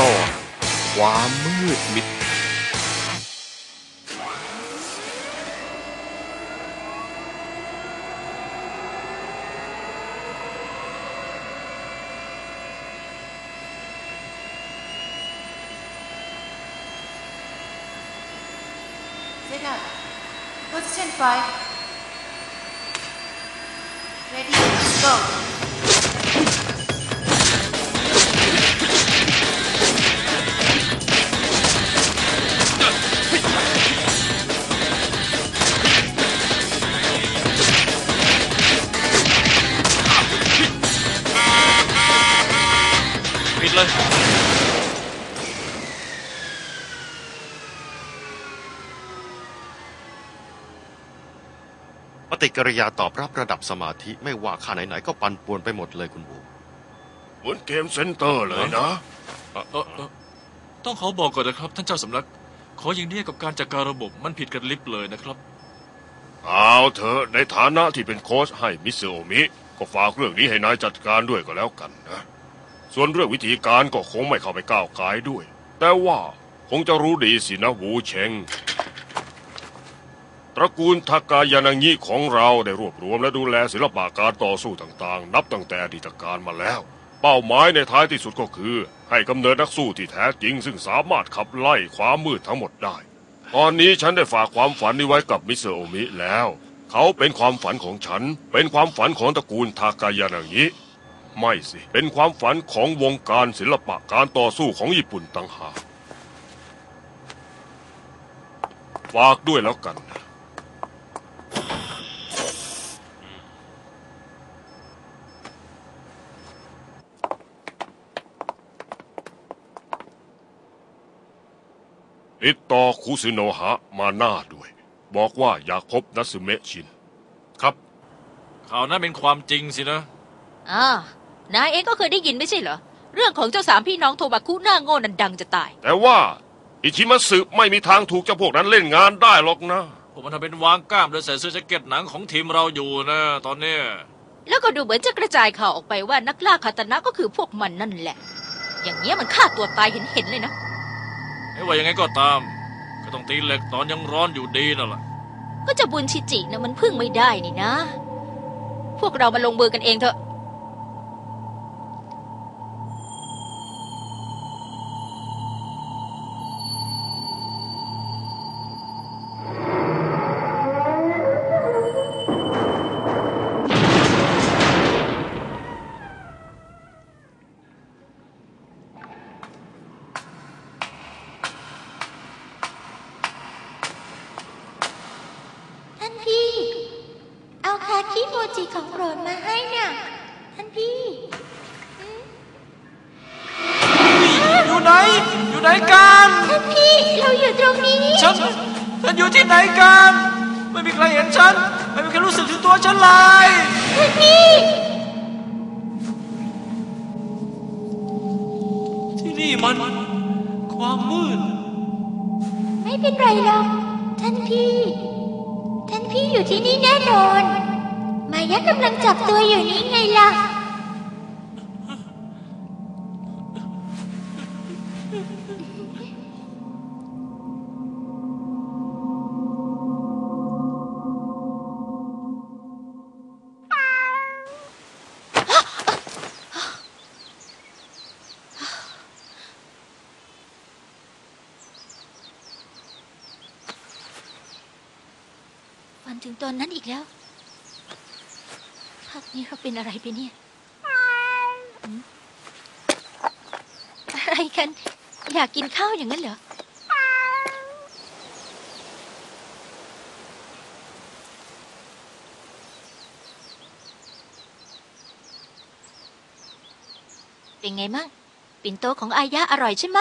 ตอนความมืดมิด Set up. Position 5. Ready, go. ปฏิกิริยาตอบรับระดับสมาธิไม่ว่าค่าไหนๆก็ปั่นป่วนไปหมดเลยคุณบูเหมือนเกมเซ็นเตอร์เลยนะเอ่อเอ่อเอ่อต้องขอบอกก่อนนะครับ ท่านเจ้าสำนัก ขออย่างนี้กับการจัดการระบบมันผิดกันลิบเลยนะครับ เอาเถอะในฐานะที่เป็นโค้ชให้มิสเซโอมิ ก็ฝากเรื่องนี้ให้นายจัดการด้วยก็แล้วกันนะ ส่วนเรื่องวิธีการก็คงไม่เข้าไปก้าวไกายด้วย แต่ว่าคงจะรู้ดีสินะหูเชง ตระกูลทากายานางิของเราได้รวบรวมและดูแลศิลปะการต่อสู้ต่างๆ นับตั้งแต่อดีตการมาแล้ว เป้าหมายในท้ายที่สุดก็คือ ให้กำเนิดนักสู้ที่แท้จริง ซึ่งสามารถขับไล่ความมืดทั้งหมดได้ ตอนนี้ฉันได้ฝากความฝันนี้ไว้กับมิสเตอร์โอมิแล้ว เขาเป็นความฝันของฉัน เป็นความฝันของตระกูลทากายานางิไม่สิ เป็นความฝันของวงการศิลปะการต่อสู้ของญี่ปุ่นต่างหากฝากด้วยแล้วกันนะ ติดต่อคุซิโนะฮะมาหน้าด้วย บอกว่าอยากพบนัสึเมะชิน ครับ ข่าวนั้นเป็นความจริงสินะ อ่านายเองก็เคยได้ยินไม่ใช่เหรอ เรื่องของเจ้าสามพี่น้องโทบาคุหน้าโง่นันดังจะตาย แต่ว่า อิชิมัสึไม่มีทางถูกเจ้าพวกนั้นเล่นงานได้หรอกนะ ผมมันทำเป็นวางกล้ามโดยใส่เสื้อแจ็คเก็ตหนังของทีมเราอยู่นะ ตอนเนี้ยแล้วก็ดูเหมือนจะกระจายข่าวออกไปว่านักล่าคาตานะก็คือพวกมันนั่นแหละ อย่างเงี้ยมันฆ่าตัวตายเห็นๆเลยนะ ไม่ว่ายังไงก็ตาม ก็ต้องตีเหล็กตอนยังร้อนอยู่ดีนั่นแหละก็จะบุญชิจินะมันพึ่งไม่ได้นี่นะ พวกเรามาลงมือกันเองเถอะ คิโมจิของโปรดมาให้น่ะท่านพี่อยู่ไหน อยู่ไหนกัน ท่านพี่เราอยู่ตรงนี้ฉันฉันอยู่ที่ไหนกัน ไม่มีใครเห็นฉัน ไม่มีใครรู้สึกถึงตัวฉันเลยท่านพี่ที่นี่มัน ความมืด ไม่เป็นไรหรอกท่านพี่ ท่านพี่อยู่ที่นี่แน่นอน มายะกำลังจับตัวอยู่นี่ไงล่ะมันถึงตอนนั้นอีกแล้ว พักนี้เราเป็นอะไรไปเนี่ยอะไรกัน อยากกินข้าวอย่างนั้นเหรอ เป็นไงมั่งปิ่นโตของอายะอร่อยใช่ไหม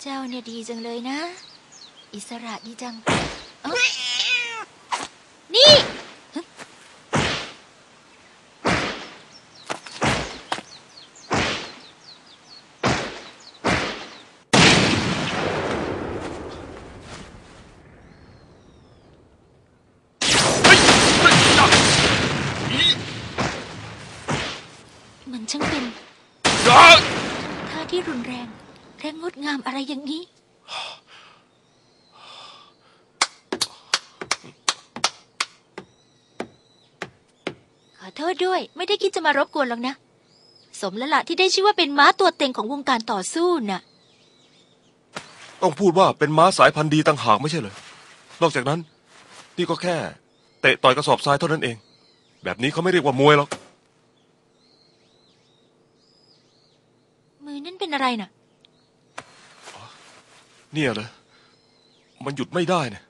เจ้าเนี่ยดีจังเลยนะ อิสระดีจังเอ้านี่ฮะมันช่างเป็น อย่า ที่รุนแรงและงดงามอะไรอย่างนี้ ขอโทษด้วย ไม่ได้คิดจะมารบกวนหรอกนะ สมแล้วละที่ได้ชื่อว่าเป็นม้าตัวเต็งของวงการต่อสู้น่ะ ต้องพูดว่าเป็นม้าสายพันธุ์ดีต่างหากไม่ใช่เหรอนอกจากนั้น นี่ก็แค่ เตะต่อยกระสอบทรายเท่านั้นเอง แบบนี้เขาไม่เรียกว่ามวยหรอก มื อนั่นเป็นอะไรน่ะ เนี่ยเหรอมันหยุดไม่ได้นะ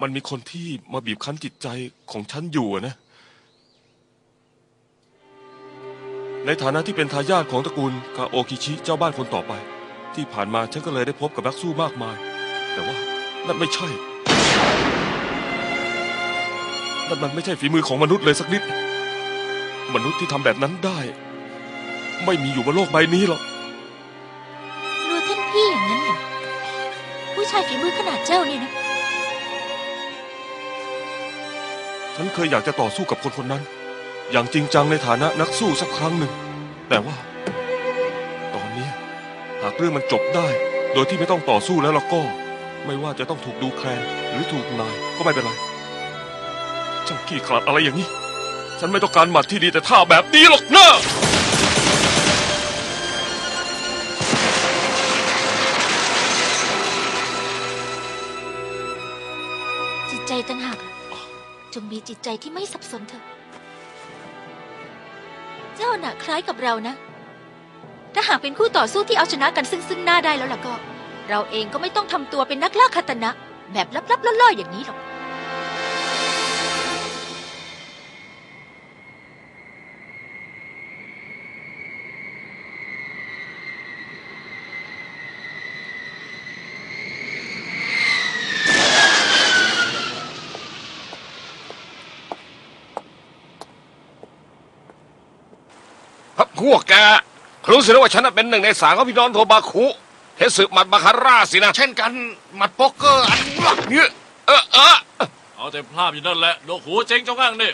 มันมีคนที่มาบีบคั้นจิตใจของฉันอยู่อะนะ ในฐานะที่เป็นทายาทของตระกูลคาโอคิชิเจ้าบ้านคนต่อไป ที่ผ่านมาฉันก็เลยได้พบกับนักสู้มากมาย แต่ว่านั่นไม่ใช่นั่นมันไม่ใช่ฝีมือของมนุษย์เลยสักนิด มนุษย์ที่ทำแบบนั้นได้ ไม่มีอยู่บนโลกใบนี้หรอกกลัวท่านพี่อย่างนั้นเหรอผู้ชายฝีมือขนาดเจ้าเนี่ยนะ ฉันเคยอยากจะต่อสู้กับคนคนนั้น อย่างจริงจังในฐานะนักสู้สักครั้งหนึ่ง แต่ว่า ตอนนี้หากเรื่องมันจบได้ โดยที่ไม่ต้องต่อสู้แล้วล่ะก็ ไม่ว่าจะต้องถูกดูแคลนหรือถูกนายก็ไม่เป็นไร เจ้าขี้ขลาดอะไรอย่างนี้ ฉันไม่ต้องการหมัดที่ดีแต่ท่าแบบนี้หรอกนะีจิตใจที่ไม่สับสนเถอะ เจ้าน่ะคล้ายกับเรานะ ถ้าหากเป็นคู่ต่อสู้ที่เอาชนะกันซึ่งซึ่งหน้าได้แล้วล่ะก็ เราเองก็ไม่ต้องทำตัวเป็นนักล่าคาตนะ แบบลับๆล่อๆอย่างนี้หรอก พวกแกรู้สินะว่าฉันน่ะเป็นหนึ่งในสามของพี่น้องโทบาคุเทสึมัดบาคาร่าสินะ เช่นกันหมัดโป๊กเกอร์อันหลักเนี่ยเออเออเอาแต่พลาดอยู่นั่นแหละโดกหูเจ๊งเจ้าง่างนี่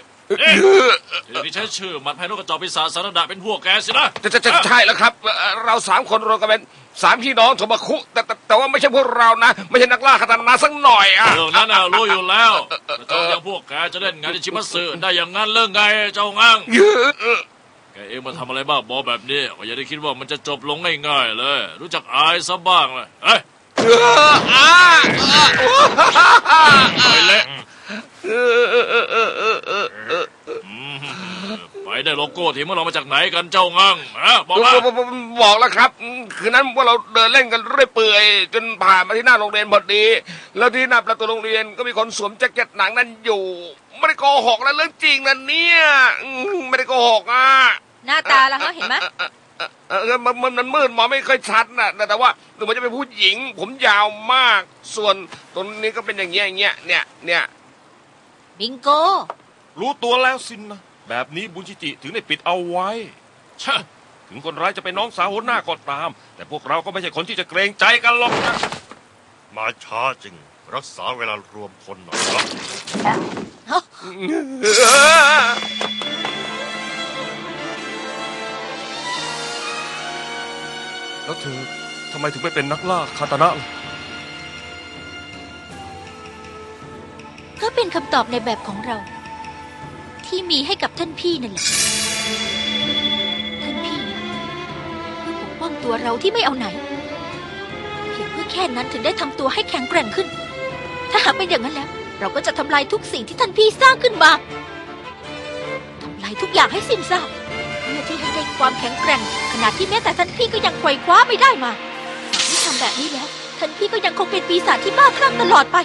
ทีนี้ใช้ชื่อหมัดไพโรกระจอกปีศาจสารดาเป็นพวกแกสินะจะจะจะใช่แล้วครับเอ่อเราสามคนรวมกันเป็นสามพี่น้องโทบาคุแต่แต่แต่ว่าไม่ใช่พวกเรานะ ไม่ใช่นักล่าคาตานาสักหน่อยอะเรื่องนั้นน่ะรู้อยู่แล้วแต่เจ้าอย่างพวกแกจะเล่นงานที่ชิมัตสึได้อย่างนั้นเรื่องไงเจ้าง่าง แกเองมาทำอะไรบ้าบอแบบนี้ก็อย่าได้คิดว่ามันจะจบลงง่ายๆเลย รู้จักอายซะบ้างเลยเอ้ยไปเละไปได้โลโก้ทีเมขอเรามาจากไหนกันเจ้างั่งฮะบอกมาบอกแล้วครับ คืนนั้นว่าเราเดินเล่นกันเรื่อยเปื่อยจนผ่านมาที่หน้าโรงเรียนพอดี แล้วที่หน้าประตูโรงเรียนก็มีคนสวมแจ็คเก็ตหนังนั่นอยู่ ไม่ได้โกหกนะเรื่องจริงนะเนี่ย ไม่ได้โกหกอะ หน้าตาละฮะเห็นไหมเออมันมันมันมืดมองไม่ค่อยชัดนะแต่ว่าดูเหมือนจะเป็นผู้หญิง ผมยาวมาก ส่วนตรงนี้ก็เป็นอย่างเงี้ยอย่างเงี้ยเนี่ยเนี่ยบิงโก รู้ตัวแล้วสินนะแบบนี้บุญชิจิถึงได้ปิดเอาไว้ชะถึงคนร้ายจะเป็นน้องสาวหัวหน้าก็ตาม แต่พวกเราก็ไม่ใช่คนที่จะเกรงใจกันหรอกนะมาช้าจริง รักษาเวลารวมพลหน่อยครับ แล้วเธอทำไมถึงไปเป็นนักล่าคาตานะล่ะก็เป็นคำตอบในแบบของเรา ที่มีให้กับท่านพี่นั่นแหละ ท่านพี่เพื่อปกป้องตัวเราที่ไม่เอาไหน เพียงเพื่อแค่นั้นถึงได้ทำตัวให้แข็งแกร่งขึ้น ถ้าหากเป็นอย่างนั้นแล้ว เราก็จะทำลายทุกสิ่งที่ท่านพี่สร้างขึ้นมาทำลายทุกอย่างให้สิ้นซาก เพื่อที่ให้ได้ความแข็งแกร่งขนาดที่แม้แต่ท่านพี่ก็ยังไขว่คว้าไม่ได้มาหากไม่ทำแบบนี้แล้วท่านพี่ก็ยังคงเป็นปีศาจที่บ้าคลั่งตลอดไป